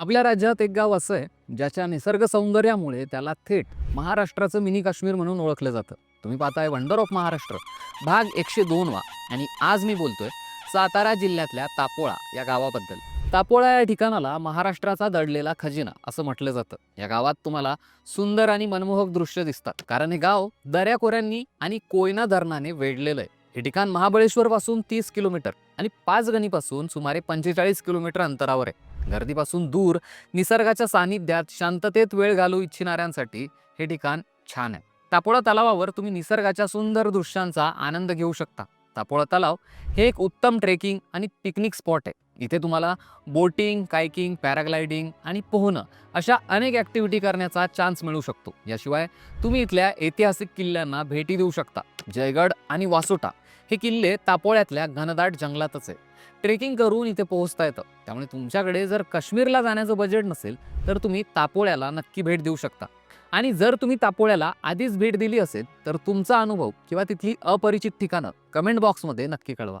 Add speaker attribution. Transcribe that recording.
Speaker 1: आपल्या राज्यात एक गाव असं आहे ज्याच्या निसर्ग सौंदर्यामुळे त्याला थेट महाराष्ट्राचं मिनी काश्मीर म्हणून ओळखलं जातं. तुम्ही पाहताय वंडर ऑफ महाराष्ट्र भाग एकशे दोन वा. आणि आज मी बोलतोय सातारा जिल्ह्यातल्या तापोळा या गावाबद्दल. तापोळा या ठिकाणाला महाराष्ट्राचा दडलेला खजिना असं म्हटलं जातं. या गावात तुम्हाला सुंदर आणि मनमोहक दृश्य दिसतात. कारण हे गाव दऱ्याखोऱ्यांनी आणि कोयना धरणाने वेढलेलं आहे. हे ठिकाण महाबळेश्वर पासून तीस किलोमीटर आणि पाचगणीपासून सुमारे पंचेचाळीस किलोमीटर अंतरावर आहे. गर्दीपासून दूर निसर्गाच्या सानिध्यात शांततेत वेळ घालू इच्छिणाऱ्यांसाठी हे ठिकाण छान आहे. तापोळा तलावावर तुम्ही निसर्गाच्या सुंदर दृश्यांचा आनंद घेऊ शकता. तापोळा तलाव हे एक उत्तम ट्रेकिंग आणि पिकनिक स्पॉट आहे. इथे तुम्हाला बोटिंग कायकिंग पॅराग्लायडिंग आणि पोहणं अशा अनेक ॲक्टिव्हिटी करण्याचा चान्स मिळू शकतो. याशिवाय तुम्ही इथल्या ऐतिहासिक किल्ल्यांना भेटी देऊ शकता. जयगड आणि वासोटा हे किल्ले तापोळ्यातल्या घनदाट जंगलातच आहे ट्रेकिंग करून इथे पोहोचता येतं. त्यामुळे तुमच्याकडे जर काश्मीरला जाण्याचं बजेट नसेल तर तुम्ही तापोळ्याला नक्की भेट देऊ शकता. आणि जर तुम्ही तापोळ्याला आधीच भेट दिली असेल तर तुमचा अनुभव किंवा तिथली अपरिचित ठिकाणं कमेंट बॉक्समध्ये नक्की कळवा.